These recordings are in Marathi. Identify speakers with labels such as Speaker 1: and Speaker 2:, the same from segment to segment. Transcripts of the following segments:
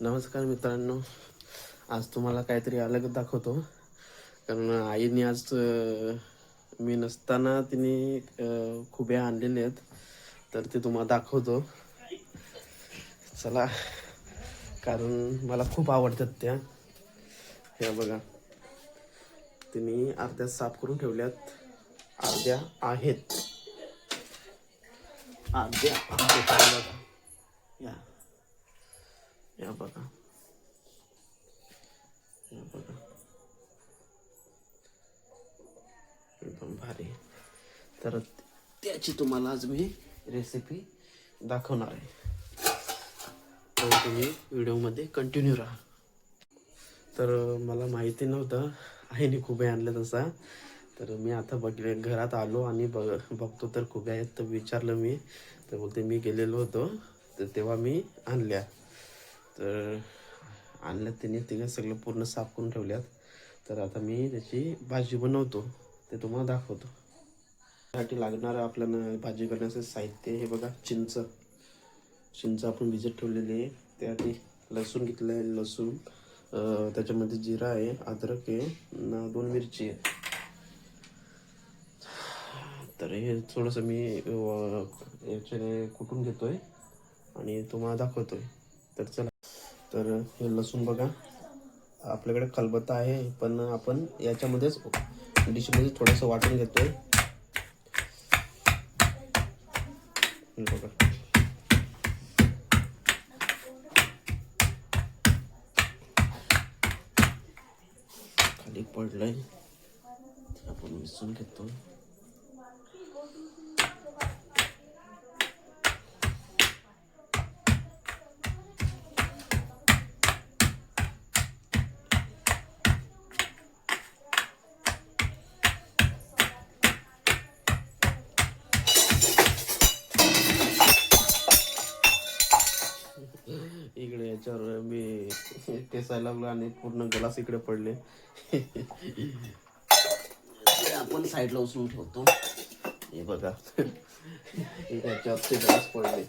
Speaker 1: नमस्कार मित्रांनो. आज तुम्हाला काहीतरी अलग दाखवतो. कारण आईने आज मी नसताना तिने खुब्या आणलेल्या आहेत. तर ते तुम्हाला दाखवतो. चला. कारण मला खूप आवडतात त्या. हे बघा. तिने अर्ध्या साफ करून ठेवल्यात. अर्ध्या आहेत. अर्ध्या आहेत. बघा या. या बघा. या बघा. एकदम भारी तर त्याची तुम्हाला आज मी रेसिपी दाखवणार आहे. तर तुम्ही व्हिडिओमध्ये कंटिन्यू राहा. तर मला माहिती नव्हतं आईने खुबे आणल्या तसा तर मी आता बघले घरात आलो आणि बघ बघतो तर खुब्या आहेत तर विचारलं मी. तर बोलते मी गेलेलो होतो. तर तेव्हा मी आणल्या. तर आणल्यात तिने तिने सगळं पूर्ण साफ करून ठेवल्यात. तर आता मी त्याची भाजी बनवतो ते तुम्हाला दाखवतो. त्यासाठी लागणारं आपल्याला भाजी करण्याचं साहित्य हे बघा चिंच. चिंच आपण भिजत ठेवलेली आहे. त्यासाठी लसूण घेतलं आहे लसूण. त्याच्यामध्ये जिरा आहे अद्रक आहे दोन मिरची आहे. तर हे थोडंसं मी याच्याने कुटून घेतोय आणि तुम्हाला दाखवतोय. तर चला. तर हे लसूण बघा. आपल्याकडे खलबत्ता आहे पण आपण याच्यामध्येच डिशमध्ये थोडंसं वाटून घेतोय. आहे बघा. खाली पडलंय. आहे आपण मिसळून घेतो टेसायला लागलो आणि पूर्ण ग्लास इकडे पडले. आपण साईडला उचलून ठेवतो. हे बघा. याच्यावर ते ग्लास पडले.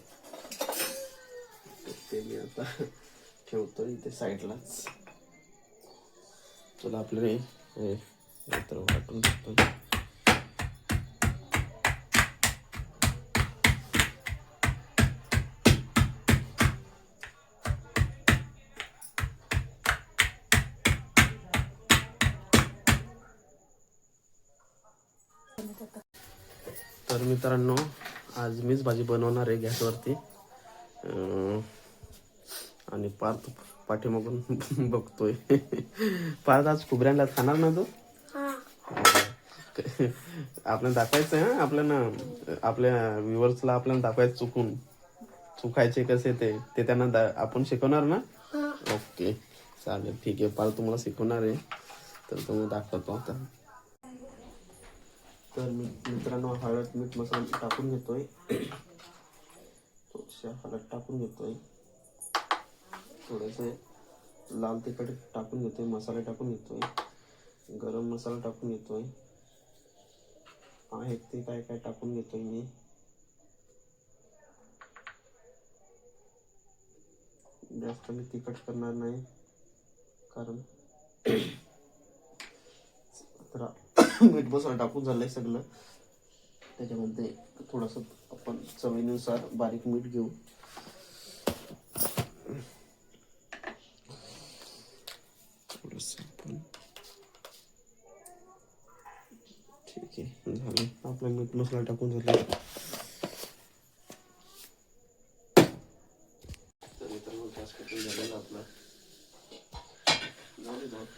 Speaker 1: ते मी आता ठेवतो इथे साईडलाच. चला आपल्याला वाटून तर मित्रांनो आज मीच भाजी बनवणार आहे गॅसवरती. आणि पार्थ पाठीमागून बघतोय. पार्थ आज खुबऱ्यांना खाणार ना तू? आपल्याला दाखवायचं आहे हा? आपल्याला आपल्या व्ह्युअर्सला आपल्याला दाखवायचं चुकून. चुकायचे कसे ते ते त्यांना आपण शिकवणार ना? ओके चालेल ठीक आहे. पार्थ तुम्हाला शिकवणार आहे. तर तुम्ही दाखवतो आता. तर मी मित्रांनो हळद मीठ मसाला टाकून घेतोय. थोडीशी हळद टाकून घेतोय. थोडेसे लाल तिखट टाकून घेतोय मसाले टाकून घेतोय. गरम मसाला टाकून घेतोय. आहेत ते काय काय टाकून घेतोय मी. जास्त मी तिखट करणार नाही कारण तर मीठ मसाला टाकून झालंय सगळं. त्याच्यामध्ये थोडस आपण चवीनुसार बारीक मीठ घेऊ. थोडस आपण ठीक आहे झालं. आपला मीठ मसाला टाकून झालं. तर मित्रांनो गॅस कटून झालेला आपला. जाऊ दे जाऊ दे.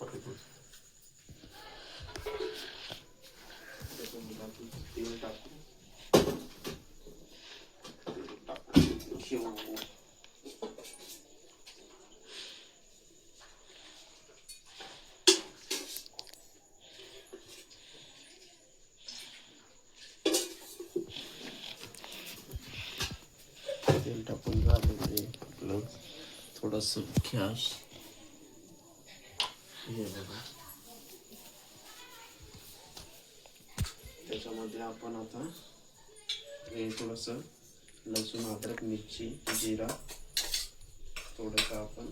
Speaker 1: पटकन. त्याच्यामध्ये आपण तेल टाकू तेल टाकू घेऊ तेल टाकून झालेलं आहे आपलं थोडंसं घ्यास हे बघा. त्याच्यामध्ये आपण आता हे थोडंसं लसूण अद्रक मिरची जिरा थोडंसं आपण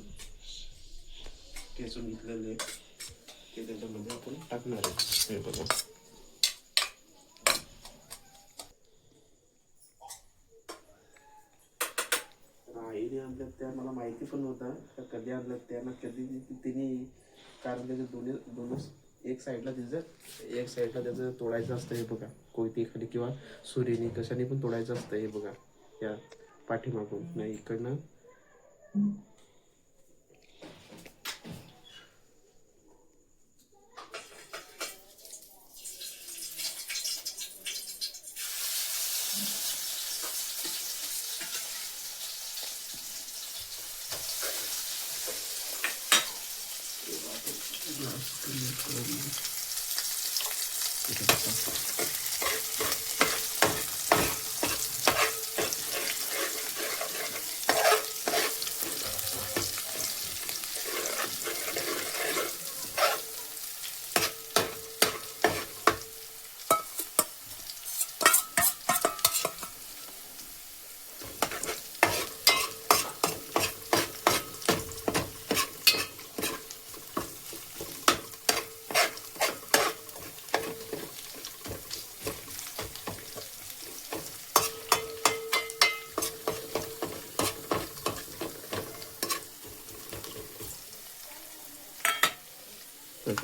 Speaker 1: केसून घेतलेले ते त्याच्यामध्ये आपण टाकणार आहे. हे बघा आईने आणल्यात त्या मला माहिती पण नव्हतं त्या कधी आणल्यात त्या ना कधी तिने कारण त्याचे दोन्ही दोनच एक साईडला त्याचं एक साईडला त्याचं तोडायचं असतं हे बघा. कोयती खाली किंवा सूर्यने कशाने पण तोडायचं असतं हे बघा या पाठीमागून. नाही इकडनं aufgehoben.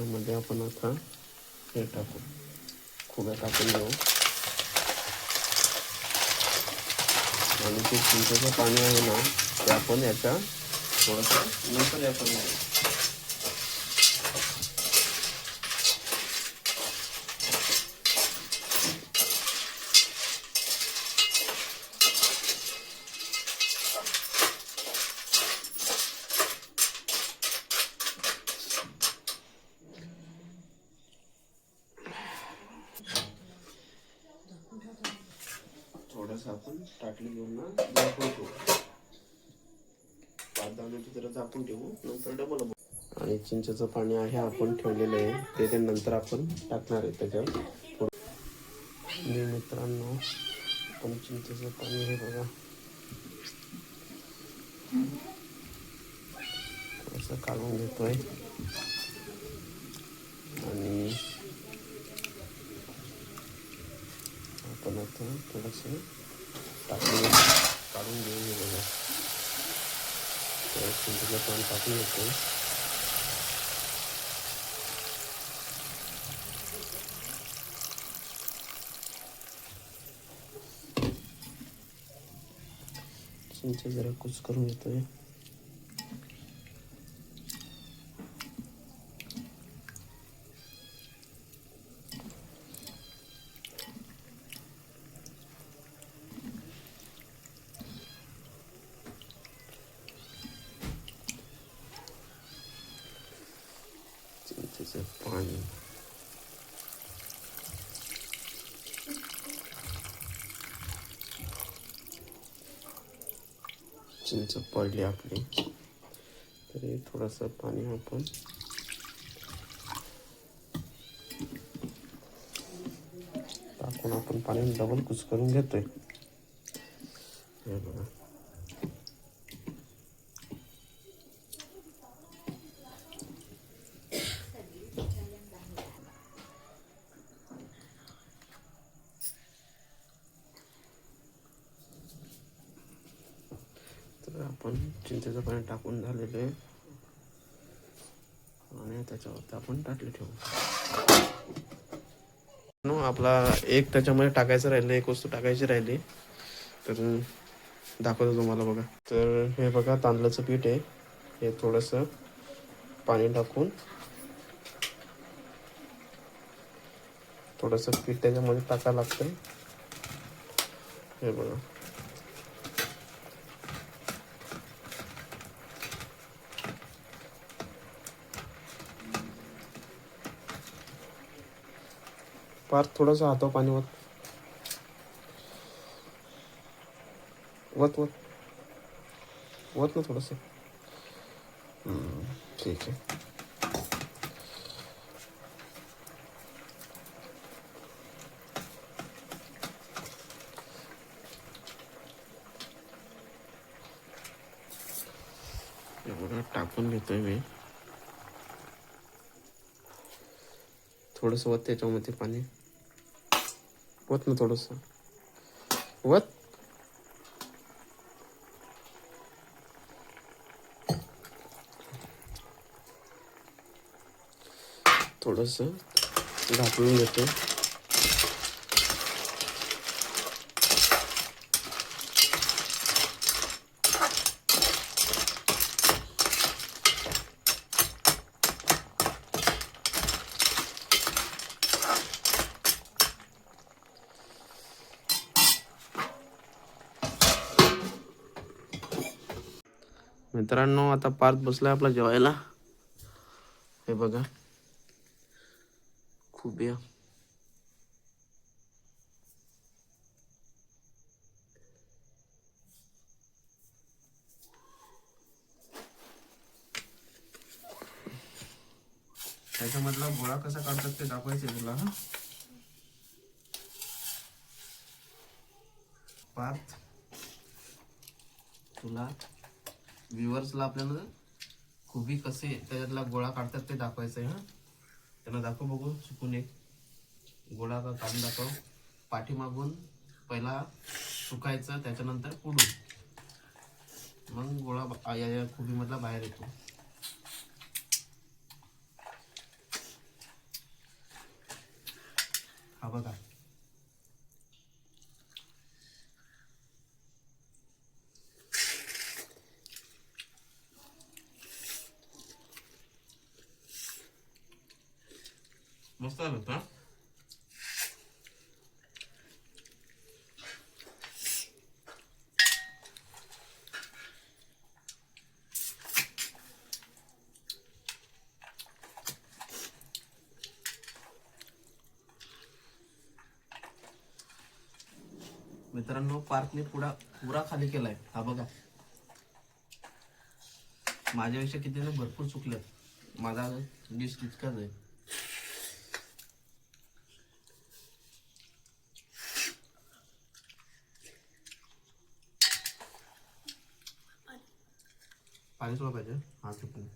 Speaker 1: त्याच्यामध्ये आपण आता हे टाकू. खुब्या टाकून देऊ. आणि ते चिंचेचं पाणी आहे ना ते आपण याच्या थोडंसं नंतर याच्यात थोडंसं आपण टाकली घेऊन झाकून ठेवू. पाच दहा मिनिटं जरा झाकून ठेवू नंतर डबल आणि चिंचेचं पाणी आहे आपण ठेवलेलं आहे. ते ते नंतर आपण टाकणार आहे त्याच्यावर. मी मित्रांनो आपण चिंचेचं पाणी हे बघा. थोडंसं काढून घेतोय. आणि आपण आता थोडंसं टाकून काढून घेऊन हे बघा तर चिंचेचं पाणी टाकून घेतो चिंच जरा कुच करून घेतोय चिंचेचं पाणी चिंच पडली आपली तर हे थोडंसं पाणी आपण टाकून आपण पाणी डबल कुस करून घेतोय हे बघा तर आपण चिंचेचं पाणी टाकून झालेलं आहे. आणि त्याच्यावरती आपण टाकले ठेवू नो आपला एक त्याच्यामध्ये टाकायचं राहिलं एक वस्तू टाकायची राहिली. तर दाखवतो तुम्हाला बघा. तर हे बघा तांदळाचं पीठ आहे. हे थोडंसं पाणी टाकून थोडंसं पीठ त्याच्यामध्ये टाकायला लागतं हे बघा. फार थोडंसं हाताव पाणी वत. वत वत. वत ना थोडंसं. ठीक आहे. एवढं टाकून घेतोय मी. थोडंसं वत त्याच्यामध्ये पाणी. वत ना थोडस वत थोडस झाकून घेतो मित्रांनो आता पार्थ बसलाय आपला जेवायला. हे बघा. खूप या. त्याच्यामधला गोळा कसा काढतात ते दाखवायचे तुला हा? पार्थ तुला व्ह्युअर्सला आपल्याला खुबी कसे त्याच्यातला गोळा काढतात ते दाखवायचं आहे हा. त्यांना दाखव बघू चुकून एक गोळा का काढून दाखव. पाठीमागून पहिला सुकायचं त्याच्यानंतर पुढून मग गोळा या या खुबीमधला बाहेर येतो. हा बघा. मस्त आलं होतं मित्रांनो पार्कने पुढा पुरा खाली केलाय. हा बघा. माझ्यापेक्षा किती भरपूर चुकलं माझा डिश तितकाच आहे. पाणी तुला पाहिजे हा चुकून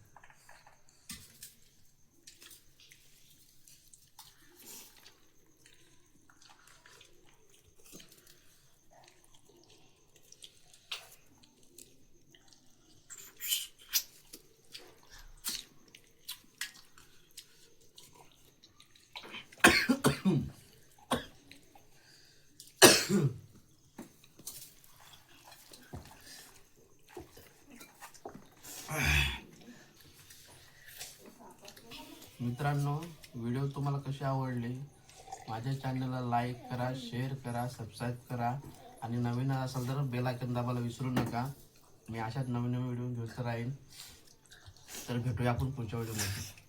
Speaker 1: मित्रांनो व्हिडिओ तुम्हाला कसे आवडले? माझ्या चॅनलला लाईक करा शेअर करा सबस्क्राईब करा. आणि नवीन असाल तर बेल आयकन दाबायला विसरू नका. मी अशाच नवीन नवीन व्हिडिओ घेत राहीन. तर भेटूया आपण पुढच्या व्हिडिओमध्ये